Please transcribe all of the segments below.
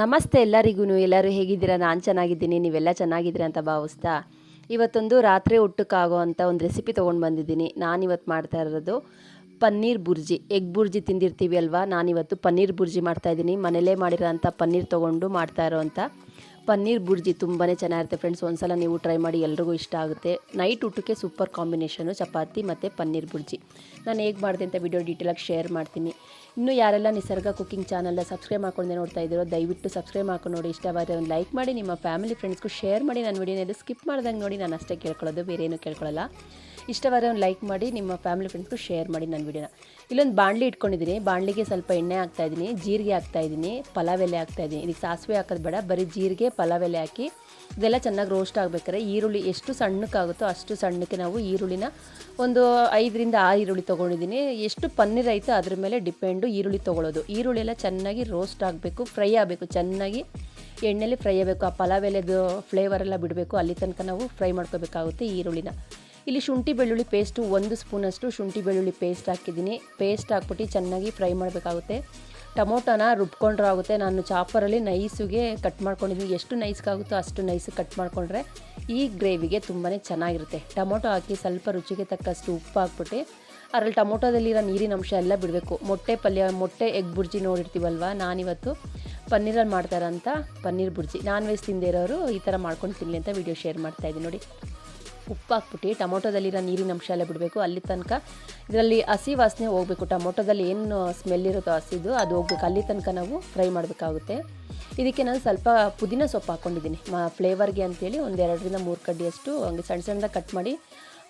ನಮಸ್ತೆ ಎಲ್ಲರಿಗೂ ಎಲ್ಲರೂ ಹೇಗಿದ್ದೀರಾ? ನಾನು ಚೆನ್ನಾಗಿದ್ದೀನಿ, ನೀವೆಲ್ಲ ಚೆನ್ನಾಗಿದ್ದೀರಾ ಅಂತ ಭಾವಿಸ್ತಾ ಇವತ್ತೊಂದು ರಾತ್ರಿ ಊಟಕ್ಕಾಗೋ ಅಂತ ಒಂದು ರೆಸಿಪಿ ತೊಗೊಂಡು ಬಂದಿದ್ದೀನಿ. ನಾನಿವತ್ತು ಮಾಡ್ತಾ ಇರೋದು ಪನ್ನೀರ್ ಬುರ್ಜಿ. ಎಗ್ ಬುರ್ಜಿ ತಿಂದಿರ್ತೀವಿ ಅಲ್ವಾ? ನಾನಿವತ್ತು ಪನ್ನೀರ್ ಬುರ್ಜಿ ಮಾಡ್ತಾಯಿದ್ದೀನಿ ಮನೇಲೇ ಮಾಡಿರೋ ಅಂಥ ಪನ್ನೀರ್ ತೊಗೊಂಡು ಮಾಡ್ತಾ ಇರೋವಂಥ ಪನ್ನೀರ್ ಬುರ್ಜಿ ತುಂಬಾ ಚೆನ್ನಾಗಿರುತ್ತೆ ಫ್ರೆಂಡ್ಸ್ ಒಂದ್ಸಲ ನೀವು ಟ್ರೈ ಮಾಡಿ ಎಲ್ರಿಗೂ ಇಷ್ಟ ಆಗುತ್ತೆ. ನೈಟ್ ಊಟಕ್ಕೆ ಸೂಪರ್ ಕಾಂಬಿನೇಷನು ಚಪಾತಿ ಮತ್ತು ಪನ್ನೀರ್ ಬುರ್ಜಿ. ನಾನು ಹೇಗೆ ಮಾಡಿದೆ ಅಂತ ವಿಡಿಯೋ ಡೀಟೇಲಾಗಿ ಶೇರ್ ಮಾಡ್ತೀನಿ. ಇನ್ನು ಯಾರೆಲ್ಲ ನಿಸರ್ಗ ಕುಕ್ಕಿಂಗ್ ಚಾನಲ್ನ ಸಬ್ಸ್ಕ್ರೈಬ್ ಮಾಡ್ಕೊಂಡೆ ನೋಡ್ತಾ ಇದ್ದೀರೋ, ದಯವಿಟ್ಟು ಸಬ್ಸ್ಕ್ರೈಬ್ ಮಾಡ್ಕೊಂಡು ನೋಡಿ. ಇಷ್ಟವಾದರೆ ಒಂದು ಲೈಕ್ ಮಾಡಿ, ನಿಮ್ಮ ಫ್ಯಾಮಿಲಿ ಫ್ರೆಂಡ್ಸ್ಗೂ ಶೇರ್ ಮಾಡಿ. ನನ್ನ ವಿಡಿಯೋನ ಸ್ಕಿಪ್ ಮಾಡ್ದಂಗೆ ನೋಡಿ, ನಾನು ಅಷ್ಟೇ ಕೇಳ್ಕೊಳ್ಳೋದು ಬೇರೆ ಏನೂ ಕೇಳ್ಕೊಳ್ಳಲ್ಲ. ಇಷ್ಟವಾದರೆ ಒಂದು ಲೈಕ್ ಮಾಡಿ, ನಿಮ್ಮ ಫ್ಯಾಮಿಲಿ ಫ್ರೆಂಡ್ಸ್ಗೂ ಶೇರ್ ಮಾಡಿ ನನ್ನ ವಿಡಿಯೋನ ಇಲ್ಲೊಂದು ಬಾಣಲಿ ಇಟ್ಕೊಂಡಿದ್ದೀನಿ ಬಾಣಲಿಗೆ ಸ್ವಲ್ಪ ಎಣ್ಣೆ ಹಾಕ್ತಾ ಇದ್ದೀನಿ ಜೀರಿಗೆ ಹಾಕ್ತಾ ಇದ್ದೀನಿ ಪಲಾವ್ ಎಲೆ ಹಾಕ್ತಾಯಿದ್ದೀನಿ ಇದಕ್ಕೆ ಸಾಸಿವೆ ಹಾಕೋದು ಬೇಡ, ಬರೀ ಜೀರಿಗೆ ಪಲಾವ್ ಎಲೆ ಹಾಕಿ ಇದೆಲ್ಲ ಚೆನ್ನಾಗಿ ರೋಸ್ಟ್ ಆಗಬೇಕಾದ್ರೆ ಈರುಳ್ಳಿ ಎಷ್ಟು ಸಣ್ಣಕ್ಕಾಗುತ್ತೋ ಅಷ್ಟು ಸಣ್ಣಕ್ಕೆ ನಾವು ಈರುಳ್ಳಿನ ಒಂದು ಐದರಿಂದ ಆರು ಈರುಳ್ಳಿ ತೊಗೊಂಡಿದ್ದೀನಿ ಎಷ್ಟು ಪನ್ನೀರ್ ಐತೋ ಅದ್ರ ಮೇಲೆ ಡಿಪೆಂಡು ಈರುಳ್ಳಿ ತೊಗೊಳ್ಳೋದು. ಈರುಳ್ಳಿ ಎಲ್ಲ ಚೆನ್ನಾಗಿ ರೋಸ್ಟ್ ಆಗಬೇಕು ಫ್ರೈ ಆಗಬೇಕು, ಚೆನ್ನಾಗಿ ಎಣ್ಣೆಲಿ ಫ್ರೈ ಆಗಬೇಕು. ಆ ಪಲಾವ್ ಎಲೆದು ಫ್ಲೇವರೆಲ್ಲ ಬಿಡಬೇಕು. ಅಲ್ಲಿ ತನಕ ನಾವು ಫ್ರೈ ಮಾಡ್ಕೋಬೇಕಾಗುತ್ತೆ ಈರುಳ್ಳಿನ. ಇಲ್ಲಿ ಶುಂಠಿ ಬೆಳ್ಳುಳ್ಳಿ ಪೇಸ್ಟು ಒಂದು ಸ್ಪೂನಷ್ಟು ಶುಂಠಿ ಬೆಳ್ಳುಳ್ಳಿ ಪೇಸ್ಟ್ ಹಾಕಿದ್ದೀನಿ. ಪೇಸ್ಟ್ ಹಾಕ್ಬಿಟ್ಟು ಚೆನ್ನಾಗಿ ಫ್ರೈ ಮಾಡಬೇಕಾಗುತ್ತೆ. ಟೊಮೊಟೊನ ರುಬ್ಕೊಂಡ್ರೂ ಆಗುತ್ತೆ. ನಾನು ಚಾಪರಲ್ಲಿ ನೈಸಿಗೆ ಕಟ್ ಮಾಡ್ಕೊಂಡಿದ್ದೀನಿ. ಎಷ್ಟು ನೈಸ್ಗಾಗುತ್ತೋ ಅಷ್ಟು ನೈಸ್ ಕಟ್ ಮಾಡಿಕೊಂಡ್ರೆ ಈ ಗ್ರೇವಿಗೆ ತುಂಬಾ ಚೆನ್ನಾಗಿರುತ್ತೆ. ಟೊಮೊಟೊ ಹಾಕಿ ಸ್ವಲ್ಪ ರುಚಿಗೆ ತಕ್ಕಷ್ಟು ಉಪ್ಪು ಹಾಕ್ಬಿಟ್ಟು, ಅದರಲ್ಲಿ ಟೊಮೊಟೊದಲ್ಲಿರೋ ನೀರಿನ ಅಂಶ ಎಲ್ಲ ಬಿಡಬೇಕು. ಮೊಟ್ಟೆ ಪಲ್ಯ, ಮೊಟ್ಟೆ ಎಗ್ ಬುರ್ಜಿ ನೋಡಿರ್ತೀವಲ್ವ? ನಾನಿವತ್ತು ಪನ್ನೀರಲ್ಲಿ ಮಾಡ್ತಾರಂತ ಪನ್ನೀರ್ ಬುರ್ಜಿ. ನಾನ್ ವೆಜ್ ತಿಂದೇ ಇರೋರು ಈ ಥರ ಮಾಡ್ಕೊಂಡು ತಿನ್ನಲಿ ಅಂತ ವಿಡಿಯೋ ಶೇರ್ ಮಾಡ್ತಾಯಿದ್ದೀನಿ ನೋಡಿ. ಉಪ್ಪು ಹಾಕ್ಬಿಟ್ಟು ಟೊಮೊಟೊದಲ್ಲಿರೋ ನೀರಿನ ಅಂಶ ಎಲ್ಲ ಬಿಡಬೇಕು. ಅಲ್ಲಿ ತನಕ ಇದರಲ್ಲಿ ಹಸಿ ವಾಸನೆ ಹೋಗಬೇಕು. ಟೊಮೊಟೊದಲ್ಲಿ ಏನು ಸ್ಮೆಲ್ ಇರುತ್ತೋ ಹಸಿದು ಅದು ಹೋಗ್ಬೇಕು. ಅಲ್ಲಿ ತನಕ ನಾವು ಫ್ರೈ ಮಾಡಬೇಕಾಗುತ್ತೆ. ಇದಕ್ಕೆ ನಾನು ಸ್ವಲ್ಪ ಪುದೀನ ಸೊಪ್ಪು ಹಾಕ್ಕೊಂಡಿದ್ದೀನಿ ಮ ಫ್ಲೇವರ್ಗೆ ಅಂತೇಳಿ ಒಂದು ಎರಡರಿಂದ ಮೂರು ಕಡ್ಡಿಯಷ್ಟು ಹಂಗೆ ಸಣ್ಣ ಸಣ್ಣದಾಗಿ ಕಟ್ ಮಾಡಿ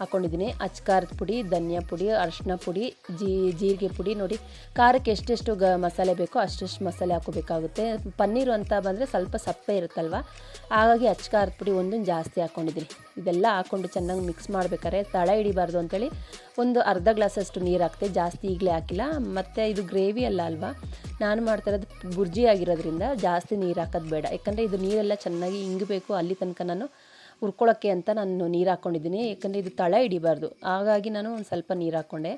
ಹಾಕ್ಕೊಂಡಿದ್ದೀನಿ ಅಚ್ಕಾರದ ಪುಡಿ, ಧನಿಯಾ ಪುಡಿ ಅರಶಿನ ಪುಡಿ, ಜೀ, ಜೀರಿಗೆ ಪುಡಿ ನೋಡಿ. ಖಾರಕ್ಕೆ ಎಷ್ಟೆಷ್ಟು ಗ ಮಸಾಲೆ ಬೇಕೋ ಅಷ್ಟೆಷ್ಟು ಮಸಾಲೆ ಹಾಕೋಬೇಕಾಗುತ್ತೆ. ಪನ್ನೀರು ಅಂತ ಬಂದರೆ ಸ್ವಲ್ಪ ಸಪ್ಪೆ ಇರುತ್ತಲ್ವ? ಹಾಗಾಗಿ ಅಚ್ಕಾರದ ಪುಡಿ ಒಂದೊಂದು ಜಾಸ್ತಿ ಹಾಕ್ಕೊಂಡಿದ್ದೀನಿ ಇದೆಲ್ಲ ಹಾಕ್ಕೊಂಡು ಚೆನ್ನಾಗಿ ಮಿಕ್ಸ್ ಮಾಡ್ಬೇಕಾದ್ರೆ ತಳ ಹಿಡಿಬಾರ್ದು ಅಂತೇಳಿ ಒಂದು ಅರ್ಧ ಗ್ಲಾಸಷ್ಟು ನೀರು ಹಾಕ್ತೆ. ಜಾಸ್ತಿ ಈಗಲೇ ಹಾಕಿಲ್ಲ. ಮತ್ತು ಇದು ಗ್ರೇವಿ ಅಲ್ಲ ಅಲ್ವಾ? ನಾನು ಮಾಡ್ತಾ ಇರೋದು ಬುರ್ಜಿ ಆಗಿರೋದ್ರಿಂದ ಜಾಸ್ತಿ ನೀರು ಹಾಕೋದು ಬೇಡ. ಯಾಕಂದರೆ ಇದು ನೀರೆಲ್ಲ ಚೆನ್ನಾಗಿ ಇಂಗಬೇಕು ಅಲ್ಲಿ ತನಕ ನಾನು. ಹುರ್ಕೊಳ್ಳೋಕ್ಕೆ ಅಂತ ನಾನು ನೀರು ಹಾಕ್ಕೊಂಡಿದ್ದೀನಿ ಯಾಕಂದರೆ ಇದು ತಳ ಹಿಡಿಬಾರ್ದು. ಹಾಗಾಗಿ ನಾನು ಒಂದು ಸ್ವಲ್ಪ ನೀರು ಹಾಕ್ಕೊಂಡೆ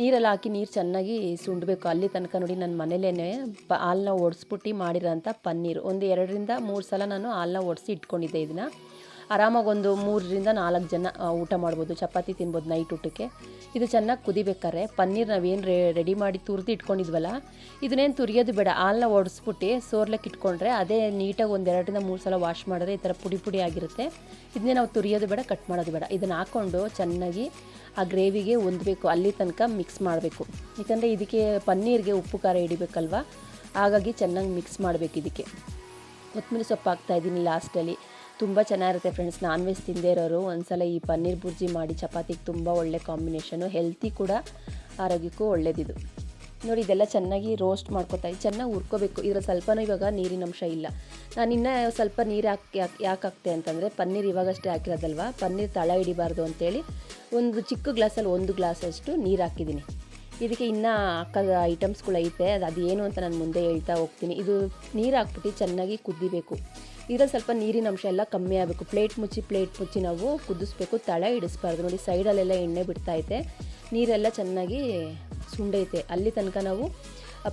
ನೀರೆಲ್ಲ ಹಾಕಿ ನೀರು ಚೆನ್ನಾಗಿ ಸುಂಡಬೇಕು. ಅಲ್ಲಿ ತನಕ ನೋಡಿ ನನ್ನ ಮನೇಲೇ ಪ ಹಾಲನ್ನ ಒಡಿಸ್ಬಿಟ್ಟು ಮಾಡಿರೋಂಥ ಪನ್ನೀರು. ಒಂದು ಎರಡರಿಂದ ಮೂರು ಸಲ ನಾನು ಹಾಲನ್ನ ಒಡಿಸಿ ಇಟ್ಕೊಂಡಿದ್ದೆ ಇದನ್ನು ಆರಾಮಾಗಿ ಒಂದು ಮೂರರಿಂದ ನಾಲ್ಕು ಜನ ಊಟ ಮಾಡ್ಬೋದು. ಚಪಾತಿ ತಿನ್ಬೋದು ನೈಟ್ ಊಟಕ್ಕೆ. ಇದು ಚೆನ್ನಾಗಿ ಕುದಿಬೇಕಾರೆ ಪನ್ನೀರ್ ನಾವೇನು ರೆಡಿ ಮಾಡಿ ತುರಿದು ಇಟ್ಕೊಂಡಿದ್ವಲ್ಲ, ಇದನ್ನೇನು ತುರಿಯೋದು ಬೇಡ. ಹಾಲನ್ನ ಒಡಿಸ್ಬಿಟ್ಟು ಸೋರ್ಲಕ್ಕೆ ಇಟ್ಕೊಂಡ್ರೆ ಅದೇ ನೀಟಾಗಿ ಒಂದು ಎರಡರಿಂದ ಮೂರು ಸಲ ವಾಶ್ ಮಾಡಿದ್ರೆ ಈ ಥರ ಪುಡಿ ಪುಡಿ ಆಗಿರುತ್ತೆ. ಇದನ್ನೇ ನಾವು ತುರಿಯೋದು ಬೇಡ ಕಟ್ ಮಾಡೋದು ಬೇಡ. ಇದನ್ನು ಹಾಕ್ಕೊಂಡು ಚೆನ್ನಾಗಿ ಆ ಗ್ರೇವಿಗೆ ಹೊಂದಬೇಕು ಅಲ್ಲಿ ತನಕ ಮಿಕ್ಸ್ ಮಾಡಬೇಕು. ಯಾಕಂದರೆ ಇದಕ್ಕೆ ಪನ್ನೀರ್ಗೆ ಉಪ್ಪು ಖಾರ ಹಿಡಿಬೇಕಲ್ವ? ಹಾಗಾಗಿ ಚೆನ್ನಾಗಿ ಮಿಕ್ಸ್ ಮಾಡಬೇಕು ಇದಕ್ಕೆ. ಕೊತ್ತಂಬರಿ ಸೊಪ್ಪು ಹಾಕ್ತಾಯಿದ್ದೀನಿ ಲಾಸ್ಟಲ್ಲಿ ತುಂಬ ಚೆನ್ನಾಗಿರುತ್ತೆ ಫ್ರೆಂಡ್ಸ್ ನಾನ್ ವೆಜ್ ತಿಂದೇ ಇರೋರು ಒಂದ್ಸಲ ಈ ಪನ್ನೀರ್ ಬುರ್ಜಿ ಮಾಡಿ, ಚಪಾತಿಗೆ ತುಂಬ ಒಳ್ಳೆ ಕಾಂಬಿನೇಷನು ಹೆಲ್ತಿ ಕೂಡ ಆರೋಗ್ಯಕ್ಕೂ ಒಳ್ಳೇದಿದು. ನೋಡಿ, ಇದೆಲ್ಲ ಚೆನ್ನಾಗಿ ರೋಸ್ಟ್ ಮಾಡ್ಕೊತಾ ಚೆನ್ನಾಗಿ ಹುರ್ಕೋಬೇಕು. ಇದರ ಸ್ವಲ್ಪನೂ ಇವಾಗ ನೀರಿನ ಅಂಶ ಇಲ್ಲ. ನಾನು ಇನ್ನೂ ಸ್ವಲ್ಪ ನೀರು ಹಾಕಿ, ಯಾಕೆ ಹಾಕ್ತೆ ಅಂತಂದರೆ, ಪನ್ನೀರ್ ಇವಾಗಷ್ಟೇ ಹಾಕಿರೋದಲ್ವ? ಪನ್ನೀರ್ ತಳ ಹಿಡಿಬಾರ್ದು ಅಂತೇಳಿ ಒಂದು ಚಿಕ್ಕ ಗ್ಲಾಸಲ್ಲಿ ಒಂದು ಗ್ಲಾಸಷ್ಟು ನೀರು ಹಾಕಿದ್ದೀನಿ. ಇದಕ್ಕೆ ಇನ್ನೂ ಅಕ್ಕದ ಐಟಮ್ಸ್ಗಳು ಐತೆ. ಅದು ಅದೇನು ಅಂತ ನಾನು ಮುಂದೆ ಹೇಳ್ತಾ ಹೋಗ್ತೀನಿ. ಇದು ನೀರು ಹಾಕ್ಬಿಟ್ಟು ಚೆನ್ನಾಗಿ ಕುದ್ದಿಬೇಕು ಇದರಲ್ಲಿ ಸ್ವಲ್ಪ ನೀರಿನ ಅಂಶ ಎಲ್ಲ ಕಮ್ಮಿ ಆಗಬೇಕು. ಪ್ಲೇಟ್ ಮುಚ್ಚಿ ಪ್ಲೇಟ್ ಮುಚ್ಚಿ ನಾವು ಕುದಿಸ್ಬೇಕು. ತಳ ಹಿಡಿಸ್ಬಾರ್ದು ನೋಡಿ, ಸೈಡಲ್ಲೆಲ್ಲ ಎಣ್ಣೆ ಬಿಡ್ತೈತೆ ನೀರೆಲ್ಲ ಚೆನ್ನಾಗಿ ಸುಂಡೈತೆ. ಅಲ್ಲಿ ತನಕ ನಾವು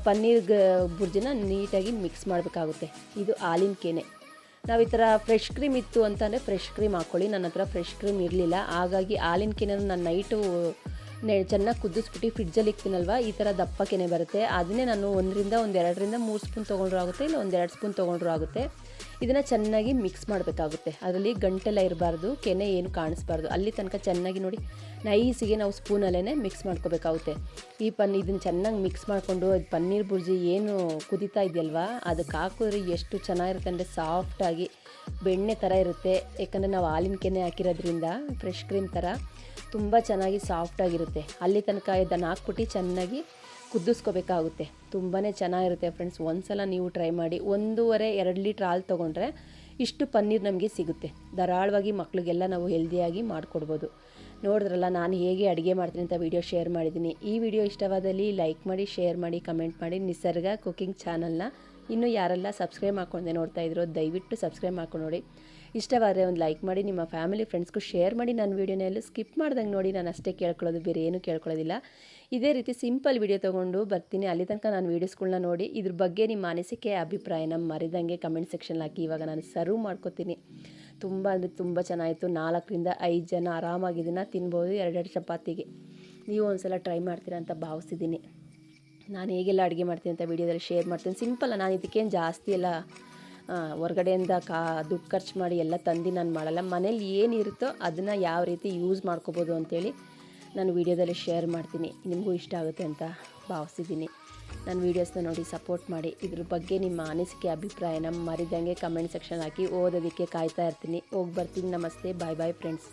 ಪನ್ನೀರ್ ಗ, ಬುರ್ಜಿನ ನೀಟಾಗಿ ಮಿಕ್ಸ್ ಮಾಡಬೇಕಾಗುತ್ತೆ. ಇದು ಹಾಲಿನ ಕೆನೆ. ನಾವು ಈ ಥರ ಫ್ರೆಶ್ ಕ್ರೀಮ್ ಇತ್ತು ಅಂತಂದರೆ ಫ್ರೆಶ್ ಕ್ರೀಮ್ ಹಾಕ್ಕೊಳ್ಳಿ ನನ್ನ ಹತ್ರ ಫ್ರೆಶ್ ಕ್ರೀಮ್ ಇರಲಿಲ್ಲ. ಹಾಗಾಗಿ ಹಾಲಿನ ಕೆನೆ ನಾನು ನೈಟು ಚೆನ್ನಾಗಿ ಕುದಿಸ್ಬಿಟ್ಟು ಫ್ರಿಡ್ಜಲ್ಲಿ ಇಕ್ತೀನಲ್ವ? ಈ ಥರ ದಪ್ಪ ಕೆನೆ ಬರುತ್ತೆ. ಅದನ್ನೇ ನಾನು ಒಂದರಿಂದ ಒಂದು ಎರಡರಿಂದ ಮೂರು ಸ್ಪೂನ್ ತೊಗೊಂಡ್ರೂ ಆಗುತ್ತೆ, ಇಲ್ಲ ಒಂದು ಎರಡು ಸ್ಪೂನ್ ತೊಗೊಂಡ್ರೂ ಆಗುತ್ತೆ. ಇದನ್ನು ಚೆನ್ನಾಗಿ ಮಿಕ್ಸ್ ಮಾಡಬೇಕಾಗುತ್ತೆ. ಅದರಲ್ಲಿ ಗಂಟೆಲ್ಲ ಇರಬಾರ್ದು, ಕೆನೆ ಏನು ಕಾಣಿಸ್ಬಾರ್ದು. ಅಲ್ಲಿ ತನಕ ಚೆನ್ನಾಗಿ ನೋಡಿ ನೈಸಿಗೆ ನಾವು ಸ್ಪೂನಲ್ಲೇ ಮಿಕ್ಸ್ ಮಾಡ್ಕೋಬೇಕಾಗುತ್ತೆ. ಈ ಪನ್ ಇದನ್ನು ಚೆನ್ನಾಗಿ ಮಿಕ್ಸ್ ಮಾಡಿಕೊಂಡು ಪನ್ನೀರ್ ಬುರ್ಜಿ ಏನು ಕುದೀತಾ ಇದೆಯಲ್ವಾ ಅದಕ್ಕೆ ಹಾಕಿದ್ರೆ ಎಷ್ಟು ಚೆನ್ನಾಗಿರುತ್ತೆ ಅಂದರೆ ಸಾಫ್ಟಾಗಿ ಬೆಣ್ಣೆ ಥರ ಇರುತ್ತೆ. ಯಾಕಂದರೆ ನಾವು ಹಾಲಿನ ಕೆನೆ ಹಾಕಿರೋದ್ರಿಂದ ಫ್ರೆಶ್ ಕ್ರೀಮ್ ಥರ ತುಂಬ ಚೆನ್ನಾಗಿ ಸಾಫ್ಟಾಗಿರುತ್ತೆ ಅಲ್ಲಿ ತನಕ ಇದನ್ನು ಹಾಕ್ಬಿಟ್ಟು ಚೆನ್ನಾಗಿ ಕುದಿಸ್ಕೋಬೇಕಾಗುತ್ತೆ. ತುಂಬಾ ಚೆನ್ನಾಗಿರುತ್ತೆ ಫ್ರೆಂಡ್ಸ್ ಒಂದ್ಸಲ ನೀವು ಟ್ರೈ ಮಾಡಿ, ಒಂದೂವರೆ, ಎರಡು ಲೀಟ್ರ್ ಹಾಲು ತೊಗೊಂಡ್ರೆ ಇಷ್ಟು ಪನ್ನೀರ್ ನಮಗೆ ಸಿಗುತ್ತೆ. ಧಾರಾಳವಾಗಿ ಮಕ್ಕಳಿಗೆಲ್ಲ ನಾವು ಹೆಲ್ದಿಯಾಗಿ ಮಾಡಿಕೊಡ್ಬೋದು. ನೋಡಿದ್ರಲ್ಲ, ನಾನು ಹೇಗೆ ಅಡುಗೆ ಮಾಡ್ತೀನಿ ಅಂತ ವಿಡಿಯೋ ಶೇರ್ ಮಾಡಿದ್ದೀನಿ. ಈ ವಿಡಿಯೋ ಇಷ್ಟವಾದಲ್ಲಿ ಲೈಕ್ ಮಾಡಿ ಶೇರ್ ಮಾಡಿ ಕಮೆಂಟ್ ಮಾಡಿ. ನಿಸರ್ಗ ಕುಕಿಂಗ್ ಚಾನಲ್ನ ಇನ್ನು ಯಾರೆಲ್ಲ ಸಬ್ಸ್ಕ್ರೈಬ್ ಮಾಡ್ಕೊಂಡೆ ನೋಡ್ತಾ ಇದ್ರೋ ದಯವಿಟ್ಟು ಸಬ್ಸ್ಕ್ರೈಬ್ ಮಾಡ್ಕೊಂಡು ನೋಡಿ. ಇಷ್ಟವಾದರೆ ಒಂದು ಲೈಕ್ ಮಾಡಿ, ನಿಮ್ಮ ಫ್ಯಾಮಿಲಿ ಫ್ರೆಂಡ್ಸ್ಗೂ ಶೇರ್ ಮಾಡಿ. ನನ್ನ ವೀಡಿಯೋನೆಲ್ಲೂ ಸ್ಕಿಪ್ ಮಾಡ್ದಂಗೆ ನೋಡಿ, ನಾನು ಅಷ್ಟೇ ಕೇಳ್ಕೊಳ್ಳೋದು, ಬೇರೆ ಏನೂ ಕೇಳ್ಕೊಳ್ಳೋದಿಲ್ಲ. ಇದೇ ರೀತಿ ಸಿಂಪಲ್ ವಿಡಿಯೋ ತೊಗೊಂಡು ಬರ್ತೀನಿ. ಅಲ್ಲಿ ತನಕ ನಾನು ವೀಡಿಯೋಸ್ಗಳನ್ನ ನೋಡಿ, ಇದ್ರ ಬಗ್ಗೆ ನಿಮ್ಮ ಅನಿಸಿಕೆ ನಮ್ಮ ಮರಿದಂಗೆ ಕಮೆಂಟ್ ಸೆಕ್ಷನ್ ಹಾಕಿ. ಇವಾಗ ನಾನು ಸರ್ವ್ ಮಾಡ್ಕೋತೀನಿ. ತುಂಬ ಅಂದರೆ ತುಂಬ ಚೆನ್ನಾಗಿತ್ತು. ನಾಲ್ಕರಿಂದ ಐದು ಜನ ಆರಾಮಾಗಿ ಇದನ್ನು ತಿನ್ಬೋದು, ಎರಡೆರಡು ಚಪಾತಿಗೆ. ನೀವು ಒಂದ್ಸಲ ಟ್ರೈ ಮಾಡ್ತೀರಾ ಅಂತ ಭಾವಿಸಿದ್ದೀನಿ. ನಾನು ಹೇಗೆಲ್ಲ ಅಡುಗೆ ಮಾಡ್ತೀನಿ ಅಂತ ವೀಡಿಯೋದಲ್ಲಿ ಶೇರ್ ಮಾಡ್ತೀನಿ. ಸಿಂಪಲ್ ನಾನು ಇದಕ್ಕೇನು ಜಾಸ್ತಿ ಎಲ್ಲ ಹೊರಗಡೆಯಿಂದ ಕಾ, ದುಡ್ಡು ಖರ್ಚು ಮಾಡಿ ಎಲ್ಲ ತಂದು ನಾನು ಮಾಡಲ್ಲ. ಮನೇಲಿ ಏನಿರುತ್ತೋ ಅದನ್ನು ಯಾವ ರೀತಿ ಯೂಸ್ ಮಾಡ್ಕೋಬೋದು ಅಂತೇಳಿ ನಾನು ವೀಡಿಯೋದಲ್ಲಿ ಶೇರ್ ಮಾಡ್ತೀನಿ. ನಿಮಗೂ ಇಷ್ಟ ಆಗುತ್ತೆ ಅಂತ ಭಾವಿಸಿದ್ದೀನಿ. ನನ್ನ ವೀಡಿಯೋಸ್ನ ನೋಡಿ ಸಪೋರ್ಟ್ ಮಾಡಿ. ಇದ್ರ ಬಗ್ಗೆ ನಿಮ್ಮ ಅನಿಸಿಕೆ ಅಭಿಪ್ರಾಯನ ಮರಿದಂಗೆ ಕಮೆಂಟ್ ಸೆಕ್ಷನ್ ಹಾಕಿ ಓದೋದಕ್ಕೆ ಕಾಯ್ತಾ ಇರ್ತೀನಿ. ಹೋಗಿ ಬರ್ತೀನಿ. ನಮಸ್ತೆ. ಬಾಯ್ ಬಾಯ್ ಫ್ರೆಂಡ್ಸ್